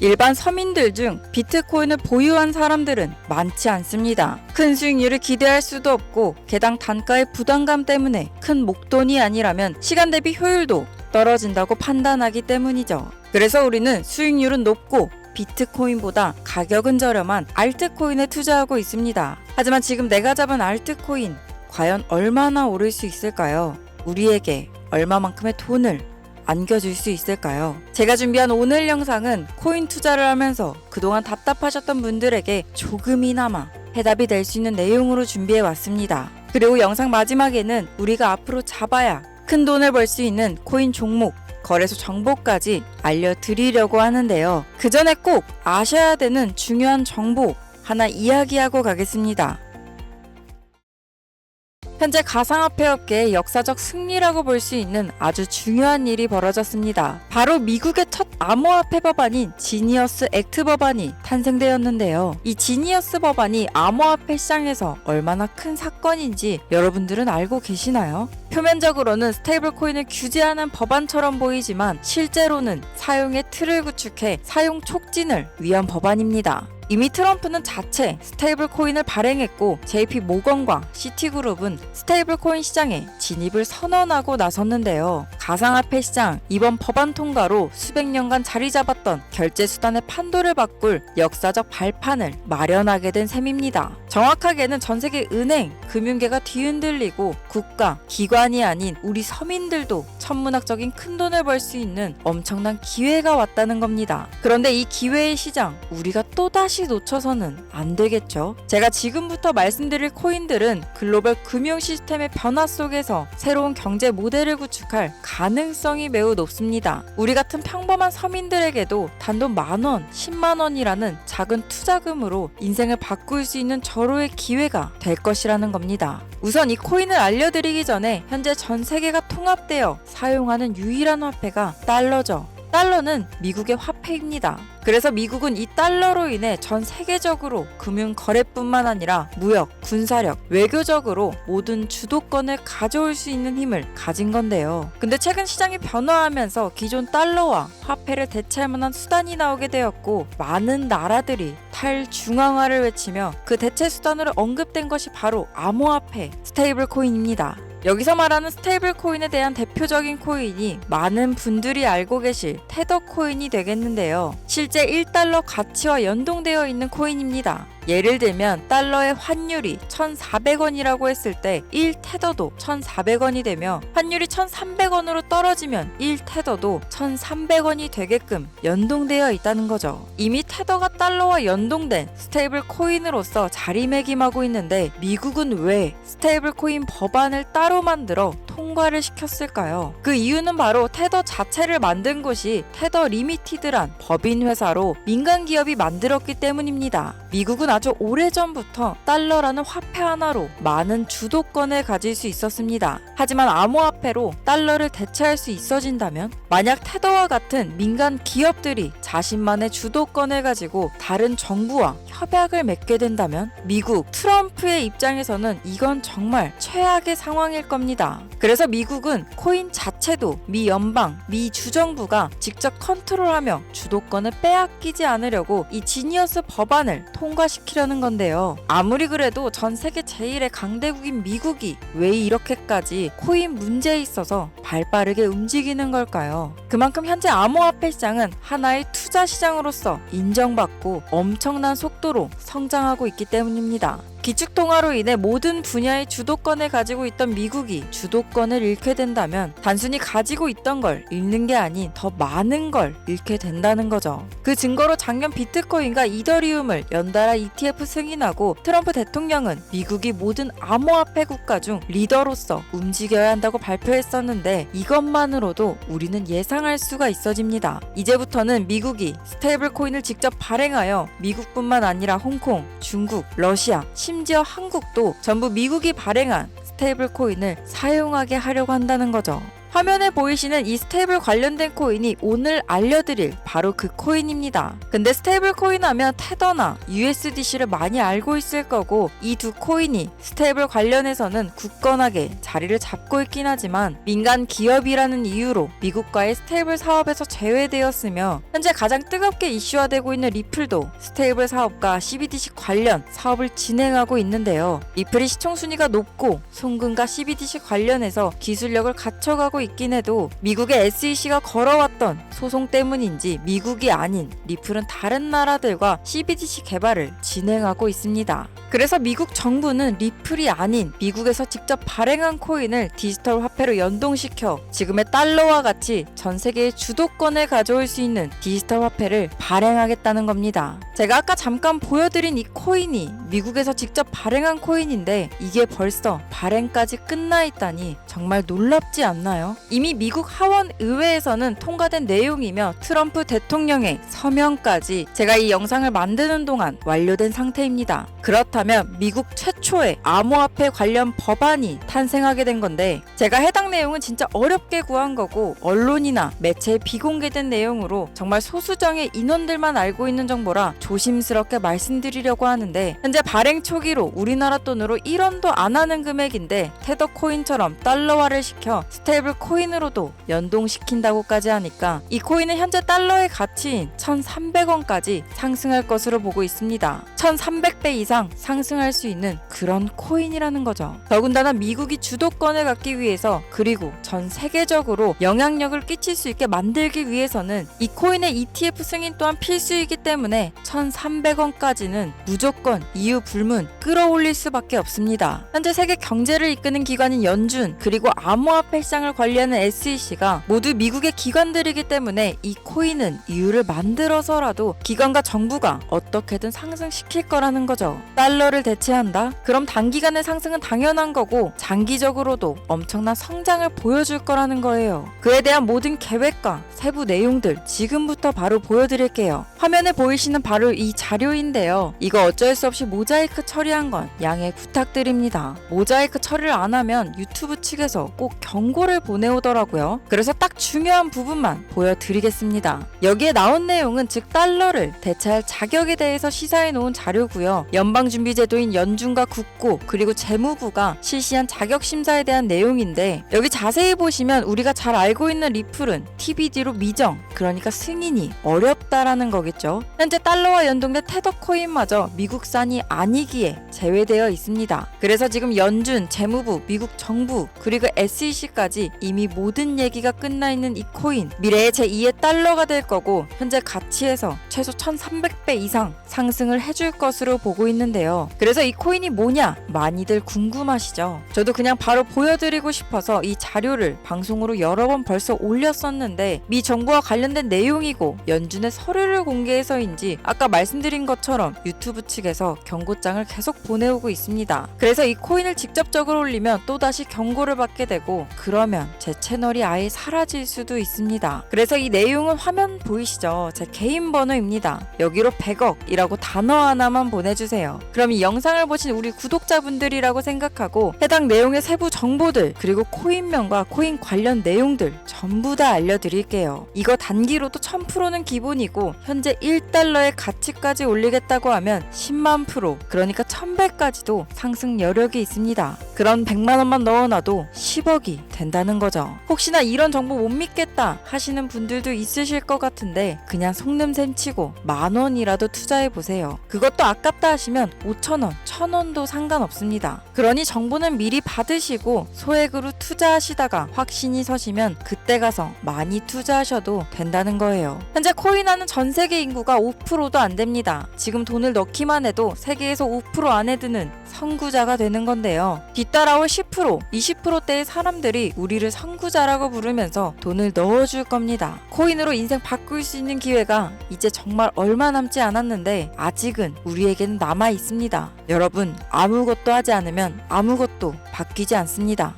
일반 서민들 중 비트코인을 보유한 사람들은 많지 않습니다. 큰 수익률을 기대할 수도 없고 개당 단가의 부담감 때문에 큰 목돈이 아니라면 시간 대비 효율도 떨어진다고 판단하기 때문이죠. 그래서 우리는 수익률은 높고 비트코인보다 가격은 저렴한 알트코인에 투자하고 있습니다. 하지만 지금 내가 잡은 알트코인 과연 얼마나 오를 수 있을까요? 우리에게 얼마만큼의 돈을 안겨줄 수 있을까요? 제가 준비한 오늘 영상은 코인 투자를 하면서 그동안 답답하셨던 분들에게 조금이나마 해답이 될 수 있는 내용으로 준비해 왔습니다. 그리고 영상 마지막에는 우리가 앞으로 잡아야 큰 돈을 벌 수 있는 코인 종목, 거래소 정보까지 알려드리려고 하는데요. 그 전에 꼭 아셔야 되는 중요한 정보 하나 이야기하고 가겠습니다. 현재 가상화폐 업계의 역사적 승리라고 볼 수 있는 아주 중요한 일이 벌어졌습니다. 바로 미국의 첫 암호화폐 법안인 지니어스 액트 법안이 탄생되었는데요. 이 지니어스 법안이 암호화폐 시장에서 얼마나 큰 사건인지 여러분들은 알고 계시나요? 표면적으로는 스테이블 코인을 규제하는 법안처럼 보이지만 실제로는 사용의 틀을 구축해 사용 촉진을 위한 법안입니다. 이미 트럼프는 자체 스테이블 코인을 발행했고 JP 모건과 시티그룹은 스테이블 코인 시장에 진입을 선언하고 나섰는데요. 가상화폐 시장 이번 법안 통과로 수백 년간 자리 잡았던 결제 수단의 판도를 바꿀 역사적 발판을 마련하게 된 셈입니다. 정확하게는 전 세계 은행, 금융계가 뒤흔들리고 국가, 기관이 아닌 우리 서민들도 천문학적인 큰 돈을 벌 수 있는 엄청난 기회가 왔다는 겁니다. 그런데 이 기회의 시장 우리가 또다시 놓쳐서는 안 되겠죠. 제가 지금부터 말씀드릴 코인들은 글로벌 금융 시스템의 변화 속에서 새로운 경제 모델을 구축할 가능성이 매우 높습니다. 우리 같은 평범한 서민들에게도 단돈 만 원, 10만 원이라는 작은 투자금으로 인생을 바꿀 수 있는 절호의 기회가 될 것이라는 겁니다. 우선 이 코인을 알려드리기 전에 현재 전 세계가 통합되어 사용하는 유일한 화폐가 달러죠. 달러는 미국의 화폐입니다. 그래서 미국은 이 달러로 인해 전 세계적으로 금융 거래뿐만 아니라 무역, 군사력, 외교적으로 모든 주도권을 가져올 수 있는 힘을 가진 건데요. 근데 최근 시장이 변화하면서 기존 달러와 화폐를 대체할 만한 수단이 나오게 되었고 많은 나라들이 탈중앙화를 외치며 그 대체 수단으로 언급된 것이 바로 암호화폐, 스테이블 코인입니다. 여기서 말하는 스테이블 코인에 대한 대표적인 코인이 많은 분들이 알고 계실 테더 코인이 되겠는데요. 실제 1달러 가치와 연동되어 있는 코인입니다. 예를 들면 달러의 환율이 1,400원이라고 했을 때 1테더도 1,400원이 되며 환율이 1,300원으로 떨어지면 1테더도 1,300원이 되게끔 연동되어 있다는 거죠. 이미 테더가 달러와 연동된 스테이블 코인으로서 자리매김하고 있는데 미국은 왜 스테이블 코인 법안을 따로 만들어 통과를 시켰을까요? 그 이유는 바로 테더 자체를 만든 곳이 테더 리미티드란 법인 회사로 민간 기업이 만들었기 때문입니다. 미국은 아주 오래전부터 달러라는 화폐 하나로 많은 주도권을 가질 수 있었습니다. 하지만 암호화폐로 달러를 대체할 수 있어진다면 만약 테더와 같은 민간 기업들이 자신만의 주도권을 가지고 다른 정부와 협약을 맺게 된다면 미국 트럼프의 입장에서는 이건 정말 최악의 상황일 겁니다. 그래서 미국은 코인 자체도 미 연방, 미 주정부가 직접 컨트롤하며 주도권을 빼앗기지 않으려고 이 지니어스 법안을 통과시키려는 건데요. 아무리 그래도 전 세계 제일의 강대국인 미국이 왜 이렇게까지 코인 문제에 있어서 발 빠르게 움직이는 걸까요? 그만큼 현재 암호화폐 시장은 하나의 투자 시장으로서 인정받고 엄청난 속도로 성장하고 있기 때문입니다. 기축통화로 인해 모든 분야의 주도권을 가지고 있던 미국이 주도권을 잃게 된다면 단순히 가지고 있던 걸 잃는 게 아닌 더 많은 걸 잃게 된다는 거죠. 그 증거로 작년 비트코인과 이더리움을 연달아 ETF 승인하고 트럼프 대통령은 미국이 모든 암호화폐 국가 중 리더로서 움직여야 한다고 발표했었는데 이것만으로도 우리는 예상할 수가 있어집니다. 이제부터는 미국이 스테이블 코인을 직접 발행하여 미국뿐만 아니라 홍콩, 중국, 러시아, 심 지어 한국도 전부 미국이 발행한 스테이블 코인을 사용하게 하려고 한다는 거죠. 화면에 보이시는 이 스테이블 관련된 코인이 오늘 알려드릴 바로 그 코인입니다. 근데 스테이블 코인 하면 테더나 USDC를 많이 알고 있을 거고 이 두 코인이 스테이블 관련해서는 굳건하게 자리를 잡고 있긴 하지만 민간 기업이라는 이유로 미국과의 스테이블 사업에서 제외되었으며 현재 가장 뜨겁게 이슈화되고 있는 리플도 스테이블 사업과 CBDC 관련 사업을 진행하고 있는데요. 리플이 시총 순위가 높고 송금과 CBDC 관련해서 기술력을 갖춰가 고 있긴 해도 미국의 SEC가 걸어왔던 소송 때문인지 미국이 아닌 리플은 다른 나라들과 CBDC 개발을 진행하고 있습니다. 그래서 미국 정부는 리플이 아닌 미국에서 직접 발행한 코인을 디지털 화폐로 연동시켜 지금의 달러와 같이 전 세계의 주도권을 가져올 수 있는 디지털 화폐를 발행하겠다는 겁니다. 제가 아까 잠깐 보여드린 이 코인이 미국에서 직접 발행한 코인인데 이게 벌써 발행까지 끝나 있다니 정말 놀랍지 않나요? 이미 미국 하원 의회에서는 통과된 내용이며 트럼프 대통령의 서명까지 제가 이 영상을 만드는 동안 완료된 상태입니다. 그렇다면 미국 최초의 암호화폐 관련 법안이 탄생하게 된 건데 제가 해당 내용은 진짜 어렵게 구한 거고 언론이나 매체에 비공개된 내용으로 정말 소수정의 인원들만 알고 있는 정보라 조심스럽게 말씀드리려고 하는데 현재 발행 초기로 우리나라 돈으로 1원도 안 하는 금액인데 테더 코인처럼 달러화를 시켜 스테이블 코인으로도 연동시킨다고까지 하니까 이 코인은 현재 달러의 가치인 1,300원까지 상승할 것으로 보고 있습니다. 1,300배 이상 상승할 수 있는 그런 코인이라는 거죠. 더군다나 미국이 주도권을 갖기 위해서 그리고 전 세계적으로 영향력을 끼칠 수 있게 만들기 위해서는 이 코인의 ETF 승인 또한 필수이기 때문에 1,300원까지는 무조건 이유 불문 끌어올릴 수밖에 없습니다. 현재 세계 경제를 이끄는 기관인 연준 그리고 암호화폐 시장을 관리 하는 SEC가 모두 미국의 기관들이기 때문에 이 코인은 이유를 만들어서라도 기관과 정부가 어떻게든 상승시킬 거라는 거죠. 달러를 대체한다? 그럼 단기간의 상승은 당연한 거고 장기적으로도 엄청난 성장을 보여줄 거라는 거예요. 그에 대한 모든 계획과 세부 내용들 지금부터 바로 보여드릴게요. 화면에 보이시는 바로 이 자료인데요. 이거 어쩔 수 없이 모자이크 처리한 건 양해 부탁드립니다. 모자이크 처리를 안 하면 유튜브 측에서 꼭 경고를 보내 오더라고요. 그래서 딱 중요한 부분만 보여드리겠습니다. 여기에 나온 내용은 즉 달러를 대체할 자격에 대해서 시사해 놓은 자료고요. 연방준비제도인 연준과 국고 그리고 재무부가 실시한 자격 심사에 대한 내용인데 여기 자세히 보시면 우리가 잘 알고 있는 리플은 TBD로 미정 그러니까 승인이 어렵다라는 거겠죠. 현재 달러와 연동된 테더 코인마저 미국산이 아니기에 제외되어 있습니다. 그래서 지금 연준, 재무부, 미국 정부 그리고 SEC까지 이미 모든 얘기가 끝나 있는 이 코인 미래의 제2의 달러가 될 거고 현재 가치에서 최소 1,300배 이상 상승을 해줄 것으로 보고 있는데요. 그래서 이 코인이 뭐냐 많이들 궁금하시죠? 저도 그냥 바로 보여드리고 싶어서 이 자료를 방송으로 여러 번 벌써 올렸었는데 미 정부와 관련된 내용이고 연준의 서류를 공개해서인지 아까 말씀드린 것처럼 유튜브 측에서 경고장을 계속 보내오고 있습니다. 그래서 이 코인을 직접적으로 올리면 또다시 경고를 받게 되고 그러면 제 채널이 아예 사라질 수도 있습니다. 그래서 이 내용은 화면 보이시죠? 제 개인 번호입니다. 여기로 100억이라고 단어 하나만 보내주세요. 그럼 이 영상을 보신 우리 구독자분들이라고 생각하고 해당 내용의 세부 정보들 그리고 코인명과 코인 관련 내용들 전부 다 알려드릴게요. 이거 단기로도 1000%는 기본이고 현재 1달러의 가치까지 올리겠다고 하면 10만 프로 그러니까 1000배까지도 상승 여력이 있습니다. 그런 100만 원만 넣어놔도 10억이 된다는 거죠. 혹시나 이런 정보 못 믿겠다 하시는 분들도 있으실 것 같은데 그냥 속는셈 치고 만 원이라도 투자해 보세요. 그것도 아깝다 하시면 5천 원, 1천 원도 상관없습니다. 그러니 정보는 미리 받으시고 소액으로 투자하시다가 확신이 서시면 그때 가서 많이 투자하셔도 된다는 거예요. 현재 코인하는 전 세계 인구가 5%도 안 됩니다. 지금 돈을 넣기만 해도 세계에서 5% 안에 드는 선구자가 되는 건데요. 뒤따라올 10%, 20%대의 우리를 선구자라고 부르면서 돈을 넣어줄 겁니다. 코인으로 인생 바꿀 수 있는 기회가 이제 정말 얼마 남지 않았는데 아직은 우리에게는 남아 있습니다. 여러분, 아무것도 하지 않으면 아무것도 바뀌지 않습니다.